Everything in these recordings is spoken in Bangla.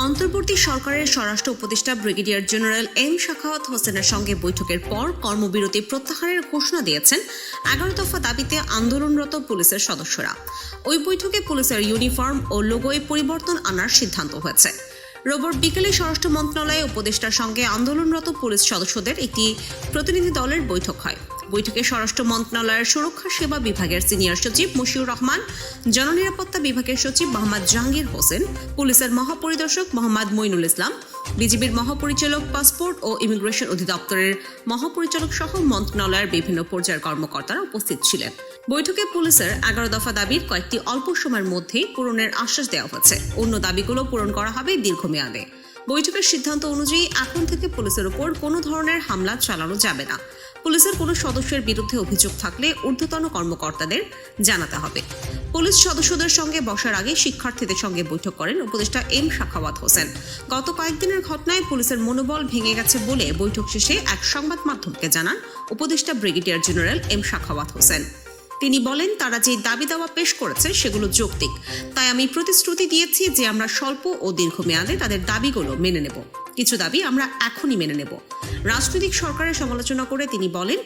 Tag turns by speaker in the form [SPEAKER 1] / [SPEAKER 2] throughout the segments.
[SPEAKER 1] অন্তর্বর্তী সরকারের স্বরাষ্ট্র উপদেষ্টা ব্রিগেডিয়ার জেনারেল এম শাখাওয়াত হোসেনের সঙ্গে বৈঠকের পর কর্মবিরতি প্রত্যাহারের ঘোষণা দিয়েছেন এগারো দফা দাবিতে আন্দোলনরত পুলিশের সদস্যরা। ওই বৈঠকে পুলিশের ইউনিফর্ম ও লোগোয় পরিবর্তন আনার সিদ্ধান্ত হয়েছে। রোববার বিকেলে স্বরাষ্ট্র মন্ত্রণালয়ে উপদেষ্টার সঙ্গে আন্দোলনরত পুলিশ সদস্যদের একটি প্রতিনিধি দলের বৈঠক হয়। বৈঠকে স্বরাষ্ট্র মন্ত্রণালয়ের সুরক্ষা সেবা বিভাগের সিনিয়র সচিব মশিউর রহমান, জননিরাপত্তা বিভাগের সচিব মোহাম্মদ জাহাঙ্গীর হোসেন, পুলিশের মহাপরিদর্শক মোহাম্মদ মইনুল ইসলাম, বিজিবির মহাপরিচালক পাসপোর্ট ও ইমিগ্রেশন অধিদপ্তরের মহাপরিচালক সহ মন্ত্রণালয়ের বিভিন্ন পর্যায়ের কর্মকর্তারা উপস্থিত ছিলেন। বৈঠকে পুলিশের এগারো দফা দাবির কয়েকটি অল্প সময়ের মধ্যেই পূরণের আশ্বাস দেওয়া হয়েছে। অন্য দাবিগুলো পূরণ করা হবে দীর্ঘমেয়াদে। বৈঠকের সিদ্ধান্ত অনুযায়ী এখন থেকে পুলিশের ওপর কোনো ধরনের হামলা চালানো যাবে না। পুলিশের কোনো সদস্যের বিরুদ্ধে অভিযোগ থাকলে ঊর্ধ্বতন কর্মকর্তাদের জানাতে হবে। পুলিশ সদস্যদের সঙ্গে বসার আগে শিক্ষার্থীদের সঙ্গে বৈঠক করেন উপদেষ্টা এম শাখাওয়াত হোসেন। গত কয়েকদিনের ঘটনায় পুলিশের মনোবল ভেঙে গেছে বলে বৈঠক শেষে এক সংবাদ মাধ্যমকে জানান উপদেষ্টা brigadier general M Shakhawat Hossain. তিনি বলেন, তারা যে দাবি দাওয়া পেশ করেছে সেগুলো যৌক্তিক। তাই আমি প্রতিশ্রুতি দিয়েছি যে আমরা স্বল্প ও দীর্ঘমেয়াদে তাদের দাবিগুলো মেনে নেব। কিছু দাবি আমরা এখনই মেনে নেব। রাজনৈতিক সরকারের সমালোচনা করে তিনি বলেন,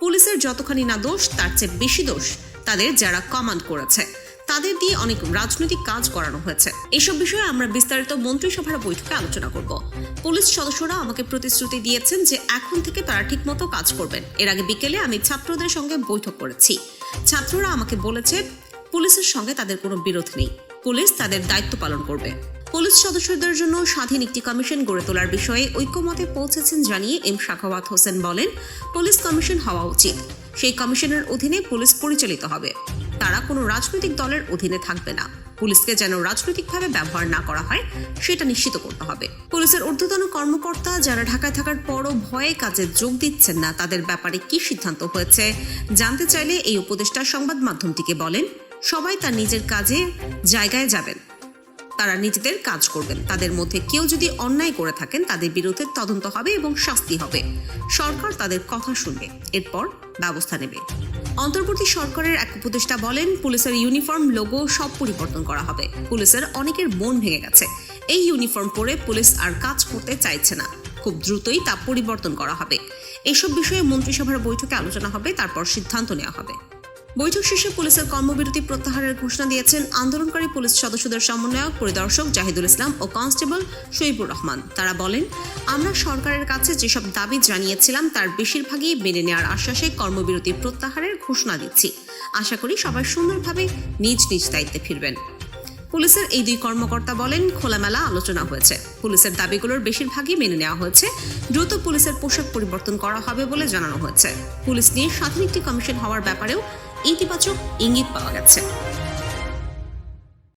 [SPEAKER 1] পুলিশের যতখানি না দোষ, তার চেয়ে বেশি দোষ তাদের যারা কমান্ড করেছে। তাদের দিয়ে অনেক রাজনৈতিক কাজ করানো হয়েছে। এসব বিষয়ে আমরা বিস্তারিত মন্ত্রিসভার বৈঠকে আলোচনা করব। পুলিশ সদস্যরা আমাকে প্রতিশ্রুতি দিয়েছেন যে এখন থেকে তারা ঠিকমতো কাজ করবেন। এর আগে বিকেলে আমি ছাত্রদের সঙ্গে বৈঠক করেছি। ছাত্ররা আমাকে বলেছে, পুলিশের সঙ্গে তাদের কোনো বিরোধ নেই। পুলিশ তাদের দায়িত্ব পালন করবে। পুলিশ সদস্যদের জন্য স্বাধীন একটি কমিশন গড়ে তোলার বিষয়ে ঐক্যমতে পৌঁছেছেন জানিয়ে এম শাখাওয়াত হোসেন বলেন, পুলিশ কমিশন হওয়া উচিত। সেই কমিশনের অধীনে পুলিশ পরিচালিত হবে। তারা কোনো রাজনৈতিক দলের অধীনে থাকবে না। পুলিশকে যেন রাজনৈতিকভাবে ব্যবহার না করা হয়, সেটা নিশ্চিত করতে হবে। পুলিশের ঊর্ধ্বতন কর্মকর্তা যারা ঢাকায় থাকার পরও ভয়ে কাজে যোগ দিচ্ছেন না, তাদের ব্যাপারে কি সিদ্ধান্ত হয়েছে, জানতে চাইলে এই উপদেষ্টা সংবাদ মাধ্যমটিকে বলেন। সবাই তার নিজের কাজে জায়গায় যাবেন। তারা নিজেদের কাজ করবেন। তাদের মধ্যে কেউ যদি অন্যায় করে থাকেন, তাদের বিরুদ্ধে তদন্ত হবে এবং শাস্তি হবে। সরকার তাদের কথা শুনবে, এরপর ব্যবস্থা নেবে। অন্তর্বর্তী সরকারের এক উপদেষ্টা বলেন, পুলিশের ইউনিফর্ম, লোগো সব পরিবর্তন করা হবে। পুলিশের অনেকের মন ভেঙে গেছে। এই ইউনিফর্ম পরে পুলিশ আর কাজ করতে চাইছে না। খুব দ্রুতই তা পরিবর্তন করা হবে। এসব বিষয়ে মন্ত্রিসভার বৈঠকে আলোচনা হবে, তারপর সিদ্ধান্ত নেওয়া হবে। বৈঠক শেষে পুলিশের কর্মবিরতি প্রত্যাহারের ঘোষণা দিয়েছেন আন্দোলনকারী পুলিশ সদস্যদের সমন্বয়ক, পরিদর্শক জাহিদুল ইসলাম ও কনস্টেবল শহীবুর রহমান। তারা বলেন, আমরা সরকারের কাছে যেসব দাবি জানিয়েছিলাম, তার বেশিরভাগই মেনে নেওয়ার আশ্বাসে কর্মবিরতি প্রত্যাহারের ঘোষণা দিচ্ছি। আশা করি সবাই সুন্দরভাবে নিজ নিজ দায়িত্বে ফিরবেন। পুলিশের এই দুই কর্মকর্তা বলেন, খোলামেলা আলোচনা হয়েছে। পুলিশের দাবিগুলোর বেশিরভাগই মেনে নেওয়া হয়েছে। দ্রুত পুলিশের পোশাক পরিবর্তন করা হবে বলে জানানো হয়েছে। পুলিশ নিয়ে স্বাধীন একটি কমিশন হওয়ার ব্যাপারেও ইতিবাচক ইঙ্গিত পাওয়া গেছে।